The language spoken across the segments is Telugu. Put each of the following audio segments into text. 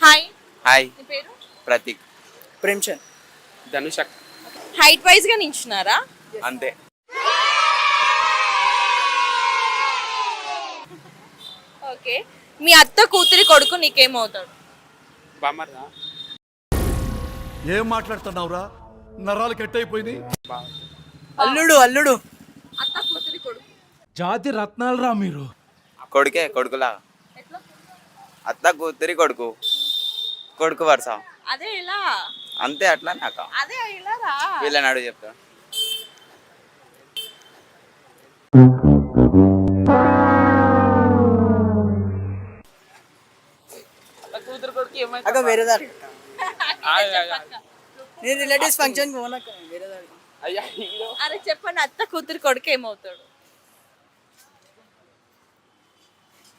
హాయ్ హాయ్ నీ పేరు? ప్రతీక్. ప్రేమ్చంద్. ధనుష్. అక్క హైట్ వైజ్గా నించున్నారా? అంతే. ఓకే. మీ అత్త కూతురి కొడుకు నీకేమవుతాడు? బామ్మర్దా? ఏం మాట్లాడుతున్నావురా? నరాలు కట్ అయిపోయినాయి బావ అల్లుడు అల్లుడు. అత్త కూతురి కొడుకు. జాతి రత్నాలు రా మీరు? కొడుకే కొడుకులా. ఎట్లా? అత్త కూతురి కొడుకు. కొడుకు వరుస. అదే ఇలా. అంతే అట్లా నాక. అదే ఇలా రా. వీళ్ళని అడుగు చెప్తా. కూతురు కొడుకు అక్క వేరే దారి. నేను రిలేటివ్స్ ఫంక్షన్ పోనక్క వేరే దారి. అయ్యా అరే చెప్పండి అత్త కూతురి కొడుకు ఏమవుతాడు?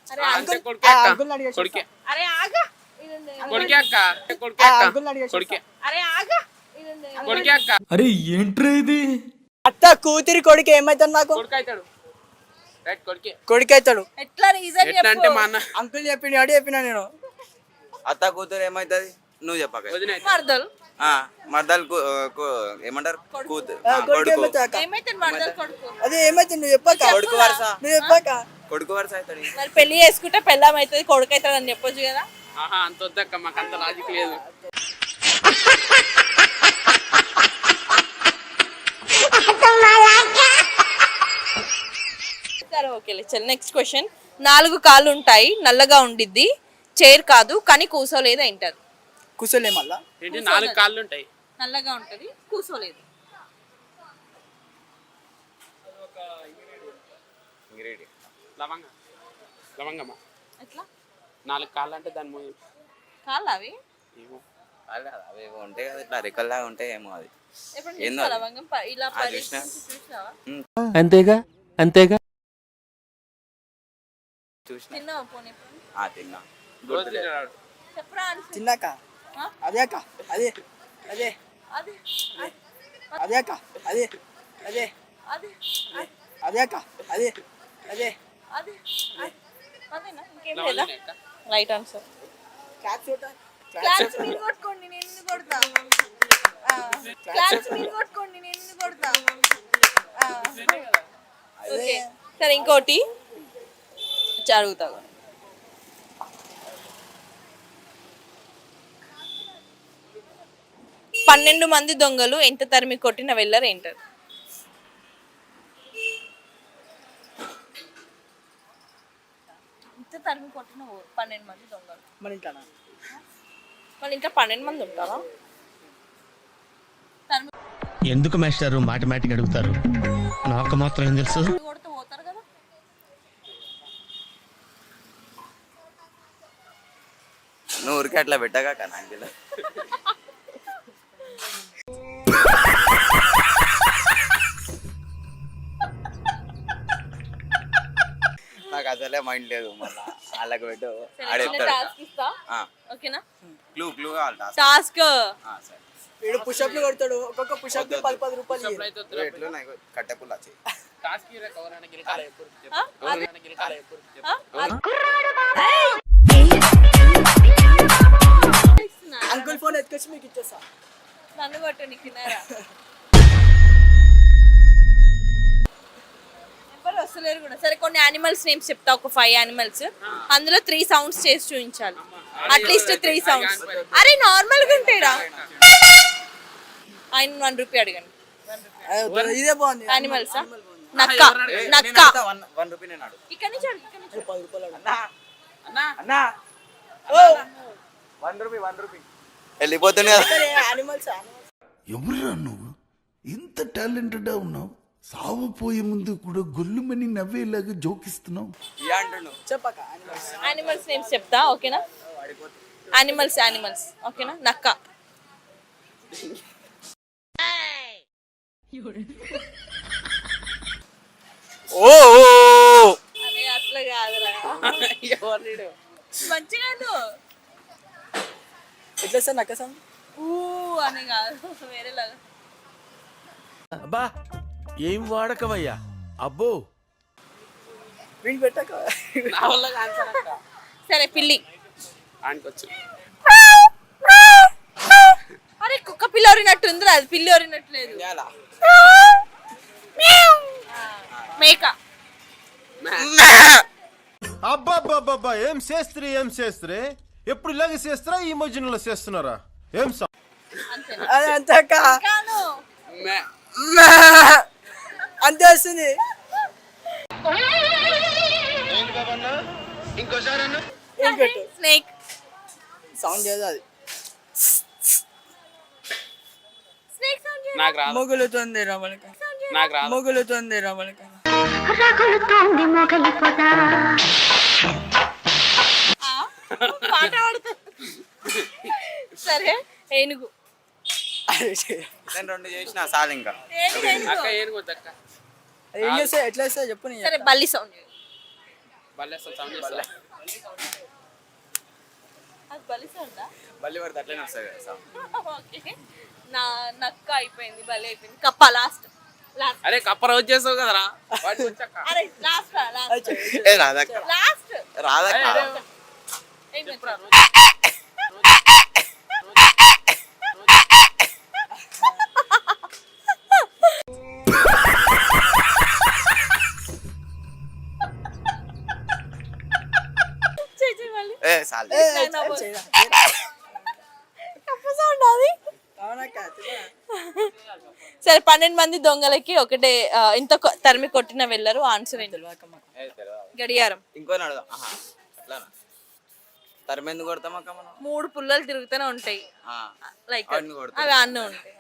అరే అంకుల్ అరే ఆగా. అరే ఏంట్రా ఇది? అత్త కూతురి కొడుకు ఏమైతాడు నాకు? కొడుకు అవుతాడు రైట్ కొడుకే. కొడుకు అవుతాడు ఎట్లా రీజన్ అంటే మా అన్న. అంకుల్ చెప్పిండు అడి చెప్పినా నేను. అత్త కూతురు ఏమవుతుంది నువ్వు చెప్పక. మరదలు. ఆ, మర్దాలు ఏమంటారు? కూతురు. ఏమైతే అదే ఏమైతుంది నువ్వు చెప్పాక? కొడుకు వరుస. నువ్వు చెప్పాక? కొడుకు వరుస అవుతాడు. మరి పెళ్ళి చేసుకుంటే పెళ్ళాం అవుతుంది కొడుకు అవుతుంది అని చెప్పొచ్చు కదా. ఆహా అంత వద్దక్క మాకు అంత లాజిక్ లేదు. సరే ఓకే చల్ నెక్స్ట్ క్వశ్చన్ నాలుగు కాళ్ళు ఉంటాయి నల్లగా ఉండిద్ది చైర్ కాదు కానీ కూసోలేదు అంటారు కూర్చోలే మళ్ళా ఏంటి నాలుగు కాళ్ళు ఉంటాయి. నల్లగా ఉంటది కూసోలేదు. లవంగ. లవంగమ్మ ఎట్లా? నాలుగు కాళ్ళు అంటే దాని మూడు కాళ్ళు అవి? ఏమో. అవి ఏవో ఉంటాయి కదా ఇట్లా రెక్కల్లాగా ఉంటాయి ఏమో అది. ఏందో ఆ, చూసినా. అంతేగా? అంతేగా? చూసిన? ఆ, తిన్నా. తిన్నాక? అదే అక్క అదే అదే. అది అదే. అక్క అదే అదే. అది అదే అక్క అదే అదే. రైట్ ఆన్సర్ క్లాస్ మీరు కొట్టుకోండి నేను ఎందుకు కొడతా. క్లాస్ మీరు కొట్టుకోండి నేను ఎందుకు కొడతా. ఓకే. సరే ఇంకోటి. జరుగుతా. పన్నెండు మంది దొంగలు ఎంత తరిమి కొట్టిన వెళ్ళరు ఏంటారు ఎంత తరిమి కొట్టిన పన్నెండు మంది దొంగలు. మన ఇంట్లోనా? వాళ్ళ ఇంట్లో పన్నెండు మంది ఉంటారా? తరిమి ఎందుకు మాస్టారు మాటిమాటికి అడుగుతారు? నాకు మాత్రం ఏం తెలుసు? కొడితే పోతారు కదా. నువ్వు ఊరికే అట్లా పెట్టగా నాకు అసలే మైండ్ లేదు మళ్ళా. వాళ్ళకి పెట్టు. ఆడేస్తాడు టాస్క్ ఇస్తా. ఆ, ఓకేనా? క్లూ క్లూ కావాలి టాస్క్. టాస్క్ ఆ, సరే. వీడు పుషప్లు కొడతాడు. ఒక్కొక్క పుషప్ పది పది రూపాయలు ఇయ్యి. ఎట్లు నాకు అంకుల్ ఫోన్ ఎత్తుకొచ్చి మీకు ఇచ్చేస్తా. నన్ను కొట్టు నీకు తిన్నారా? వస్తలేరు కూడా. సరే కొన్ని యానిమల్స్ నేమ్స్ చెప్తా ఒక ఫైవ్ యానిమల్స్ అందులో త్రీ సౌండ్స్ చేసి చూపించాలి. అట్లీస్ట్ త్రీ సౌండ్స్ అరే నార్మల్గా ఉంటాయిరా. ఆయన వన్ రూపీ అడగండి అదే, ఇదే బాగుంది. యానిమల్స్ నక్క. నక్క. వన్ రూపీ నేను ఇక్కడ నుంచి అడుగు ఇక్కడ నుంచి పది రూపాయలు అడుగు. అన్నా అన్నా. వన్ రూపీ వన్ రూపీ వెళ్ళిపోతుంది కదా సరే, యానిమల్స్ యానిమల్స్ ఎవరురా నువ్వు? ఇంత టాలెంటెడ్ ఉన్నావు. సావు పోయే ముందు కూడా గొల్లుమని నవ్వేలాగా జోకిస్తున్నావు. చెప్పక యానిమల్స్ నేమ్స్ చెప్తా ఓకేనా? యానిమల్స్ యానిమల్స్ ఓకేనా? నక్క. ఓ అట్లా కాదురా. మంచిగా ఎట్లా సార్ నక్క సార్ ఊ అని కాదు. వేరేలాగా. అబ్బా ఏం వాడకవయ్యా అబ్బో. వీళ్ళు పెట్టక నా వల్ల ఆన్సర్ అక్క. సరే పిల్లి. ఆనుకోవచ్చు ఆడపిల్ల ఒరినట్టు ఉందిరా అది పిల్లి ఒరినట్టు లేదు? మేక. అబ్బాబ్బాబ్బా ఏం చేస్త్రీ ఏం చేస్త్రీ ఎప్పుడు ఇలాగే చేస్తారా ఈ మధ్యలో చేస్తున్నారా? ఏం సా అది అంతాక కాను ఇంకోటి స్నేక్ సౌండ్ చేయదు అది. స్నేక్ సౌండ్ నాకు రాదు. మొగులుతుంది రమణక మొగులుతుంది రమణక పాట పాడుతా. సరే ఏనుగు. నేను రెండు చేసిన ఇంకా. ఏనుగు అక్క ఏనుగు అక్క ఏం చేస్తా ఎట్లా చేస్తా చెప్పు నీ సరే బల్లి సౌండ్ బల్లేస్తా సౌండ్ చేస్తా. అది బల్లి సౌండా మళ్ళీ పడితే అట్లనే వస్తుంది కదా sound. ఓకే. నా నక్క అయిపోయింది బల్లి అయిపోయింది. కప్ప లాస్ట్ లాస్ట్ అరే కప్ప రోజు చేస్తావు కదరా? వాడికి వచ్చాక. అరే లాస్ట్ లాస్ట్ ఏ రాధక్క. లాస్ట్ రాధక్క ఏం సరే పన్నెండు మంది దొంగలకి ఒకటే ఇంత తరిమి కొట్టిన వెళ్ళరు ఆన్సర్ ఏంటి? గడియారం. ఇంకో కొడతామక్క మనం? మూడు పుల్లలు తిరుగుతూనే ఉంటాయి. ఆ, లైక్. అవి అన్నీ ఉంటాయి.